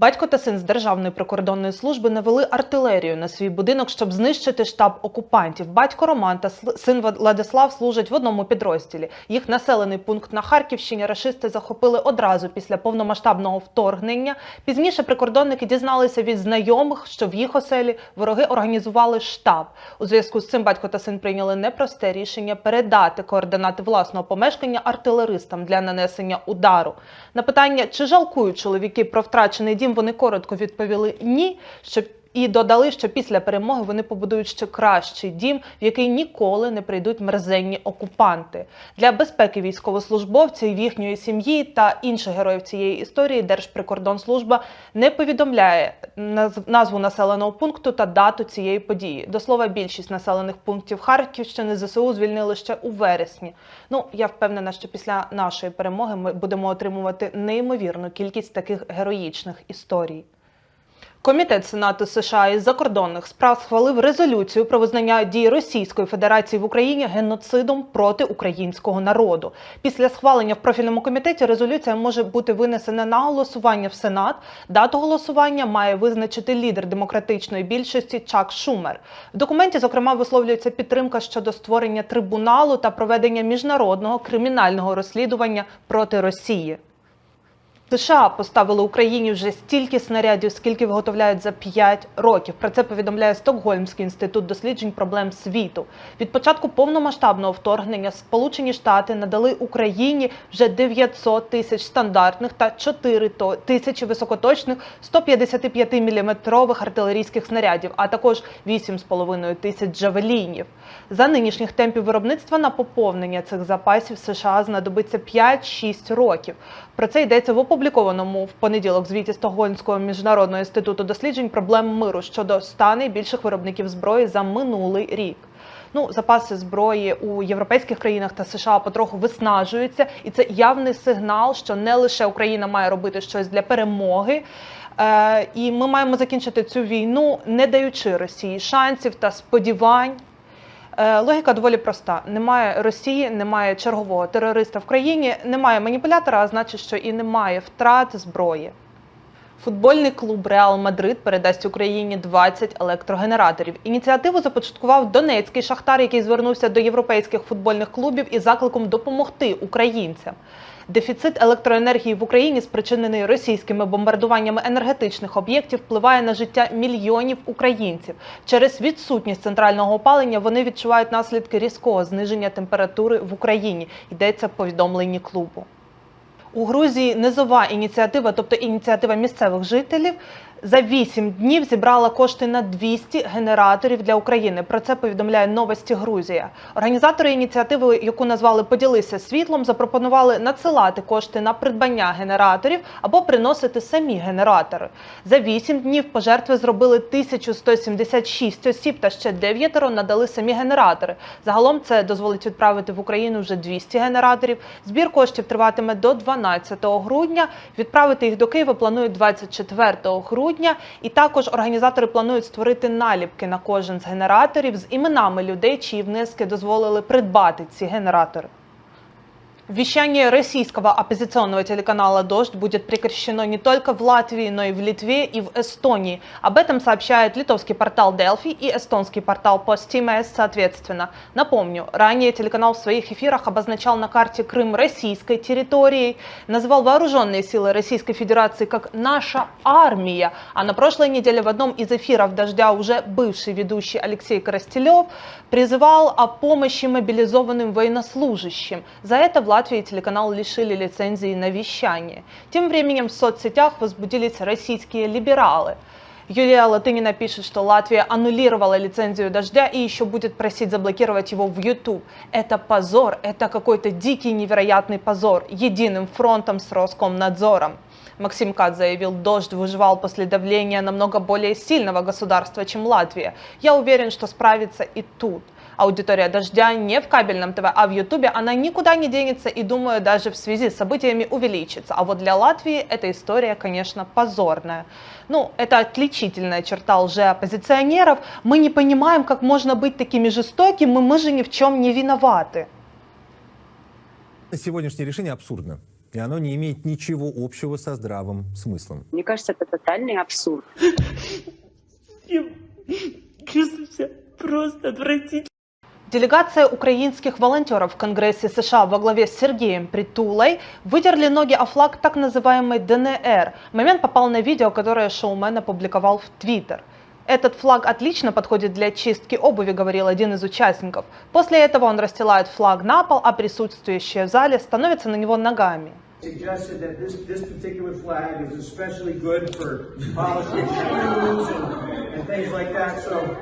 Батько та син з Державної прикордонної служби навели артилерію на свій будинок, щоб знищити штаб окупантів. Батько Роман та син Владислав служать в одному підрозділі. Їх населений пункт на Харківщині рашисти захопили одразу після повномасштабного вторгнення. Пізніше прикордонники дізналися від знайомих, що в їх оселі вороги організували штаб. У зв'язку з цим батько та син прийняли непросте рішення передати координати власного помешкання артилеристам для нанесення удару. На питання, чи жалкують чоловіки про втрачений дім, вони коротко відповіли ні. Що і додали, що після перемоги вони побудують ще кращий дім, в який ніколи не прийдуть мерзенні окупанти. Для безпеки військовослужбовців, їхньої сім'ї та інших героїв цієї історії Держприкордонслужба не повідомляє наз- назву населеного пункту та дату цієї події. До слова, більшість населених пунктів Харківщини ЗСУ звільнили ще у вересні. Ну я впевнена, що після нашої перемоги ми будемо отримувати неймовірну кількість таких героїчних історій. Комітет Сенату США із закордонних справ схвалив резолюцію про визнання дій Російської Федерації в Україні геноцидом проти українського народу. Після схвалення в профільному комітеті резолюція може бути винесена на голосування в Сенат. Дату голосування має визначити лідер демократичної більшості Чак Шумер. В документі, зокрема, висловлюється підтримка щодо створення трибуналу та проведення міжнародного кримінального розслідування проти Росії. США поставили Україні вже стільки снарядів, скільки виготовляють за 5 років. Про це повідомляє Стокгольмський інститут досліджень проблем світу. Від початку повномасштабного вторгнення Сполучені Штати надали Україні вже 900 тисяч стандартних та 4 тисячі високоточних 155 мм артилерійських снарядів, а також 8,5 тисяч джавелінів. За нинішніх темпів виробництва на поповнення цих запасів США знадобиться 5-6 років. Про це йдеться в опублікованому в понеділок звіті Стокгольмського міжнародного інституту досліджень проблем миру щодо 100 найбільших виробників зброї за минулий рік. Ну, запаси зброї у європейських країнах та США потроху виснажуються, і це явний сигнал, що не лише Україна має робити щось для перемоги. Е, і ми маємо закінчити цю війну, не даючи Росії шансів та сподівань. Е, Логіка доволі проста: немає Росії, немає чергового терориста в країні, немає маніпулятора, а значить, що і немає втрат зброї. Футбольний клуб Реал Мадрид передасть Україні 20 електрогенераторів. Ініціативу започаткував Донецький шахтар, який звернувся до європейських футбольних клубів із закликом допомогти українцям. Дефіцит електроенергії в Україні, спричинений російськими бомбардуваннями енергетичних об'єктів, впливає на життя мільйонів українців. Через відсутність центрального опалення вони відчувають наслідки різкого зниження температури в Україні. Йдеться в повідомленні клубу. У Грузії низова ініціатива, тобто ініціатива місцевих жителів, за 8 днів зібрала кошти на 200 генераторів для України. Про це повідомляє новості Грузія. Організатори ініціативи, яку назвали Поділися світлом, запропонували надсилати кошти на придбання генераторів або приносити самі генератори. За 8 днів пожертви зробили 1176 осіб та ще дев'ятеро надали самі генератори. Загалом це дозволить відправити в Україну вже 200 генераторів. Збір коштів триватиме до 12 грудня. Відправити їх до Києва планують 24 грудня. І також організатори планують створити наліпки на кожен з генераторів з іменами людей, чиї внески дозволили придбати ці генератори. Вещание российского оппозиционного телеканала «Дождь» будет прекращено не только в Латвии, но и в Литве и в Эстонии. Об этом сообщает литовский портал Delphi и эстонский портал Postimes соответственно. Напомню, ранее телеканал в своих эфирах обозначал на карте Крым российской территорией, называл вооруженные силы Российской Федерации как «наша армия», а на прошлой неделе в одном из эфиров «Дождя» уже бывший ведущий Алексей Коростелев призывал о помощи мобилизованным военнослужащим. За это в Латвии телеканал лишили лицензии на вещание. Тем временем в соцсетях возбудились российские либералы. Юлия Латынина пишет, что Латвия аннулировала лицензию «Дождя» и еще будет просить заблокировать его в YouTube. Это позор, это какой-то дикий невероятный позор. Единым фронтом с Роскомнадзором. Максим Кат заявил, «Дождь» выживал после давления намного более сильного государства, чем Латвия. Я уверен, что справится и тут. Аудитория «Дождя» не в кабельном ТВ, а в Ютубе, она никуда не денется и, думаю, даже в связи с событиями увеличится. А вот для Латвии эта история, конечно, позорная. Ну, это отличительная черта лжеоппозиционеров. Мы не понимаем, как можно быть такими жестокими, мы же ни в чем не виноваты. Сегодняшнее решение абсурдно. И оно не имеет ничего общего со здравым смыслом. Мне кажется, это тотальный абсурд. Я чувствую себя просто отвратительно. Делегация украинских волонтеров в Конгрессе США во главе с Сергеем Притулой вытерли ноги о флаг так называемой ДНР. Момент попал на видео, которое шоумен опубликовал в Твиттер. Этот флаг отлично подходит для чистки обуви, говорил один из участников. После этого он расстилает флаг на пол, а присутствующие в зале становятся на него ногами. and things like that. So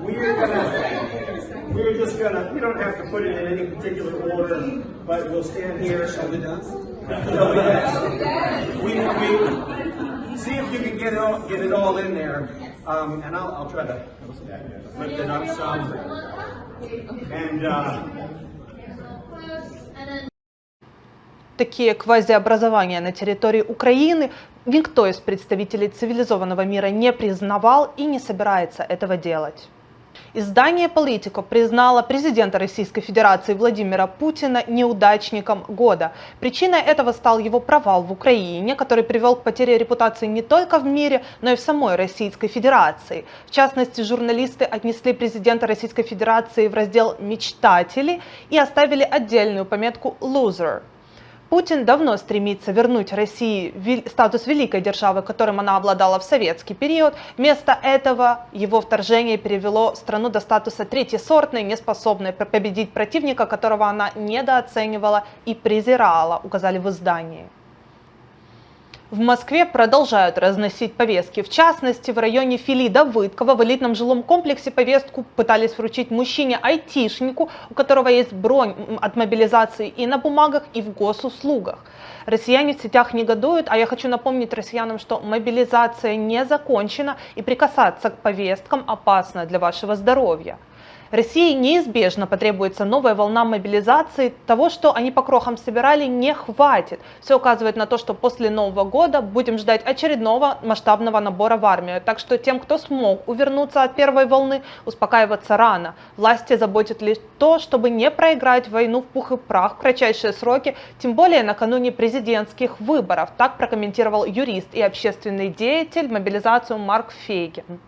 we're gonna, we're just gonna, we don't have to put it in any particular order, but we'll stand here. Shall we dance? We, we, see if you can get it all, get it all in there. Um, and I'll, I'll try to lift it up some. And, uh, Такие квазиобразования на территории Украины никто из представителей цивилизованного мира не признавал и не собирается этого делать. Издание «Политико» признало президента Российской Федерации Владимира Путина неудачником года. Причиной этого стал его провал в Украине, который привел к потере репутации не только в мире, но и в самой Российской Федерации. В частности, журналисты отнесли президента Российской Федерации в раздел «Мечтатели» и оставили отдельную пометку «Loser». Путин давно стремится вернуть России статус великой державы, которым она обладала в советский период. Вместо этого его вторжение перевело страну до статуса третьесортной, неспособной победить противника, которого она недооценивала и презирала, указали в издании. В Москве продолжают разносить повестки. В частности, в районе Фили Давыдкова в элитном жилом комплексе повестку пытались вручить мужчине-айтишнику, у которого есть бронь от мобилизации и на бумагах, и в госуслугах. Россияне в сетях негодуют, а я хочу напомнить россиянам, что мобилизация не закончена и прикасаться к повесткам опасно для вашего здоровья. России неизбежно потребуется новая волна мобилизации. Того, что они по крохам собирали, не хватит. Все указывает на то, что после Нового года будем ждать очередного масштабного набора в армию. Так что тем, кто смог увернуться от первой волны, успокаиваться рано. Власти заботит лишь то, чтобы не проиграть войну в пух и прах в кратчайшие сроки, тем более накануне президентских выборов. Так прокомментировал юрист и общественный деятель мобилизацию Марк Фейгин.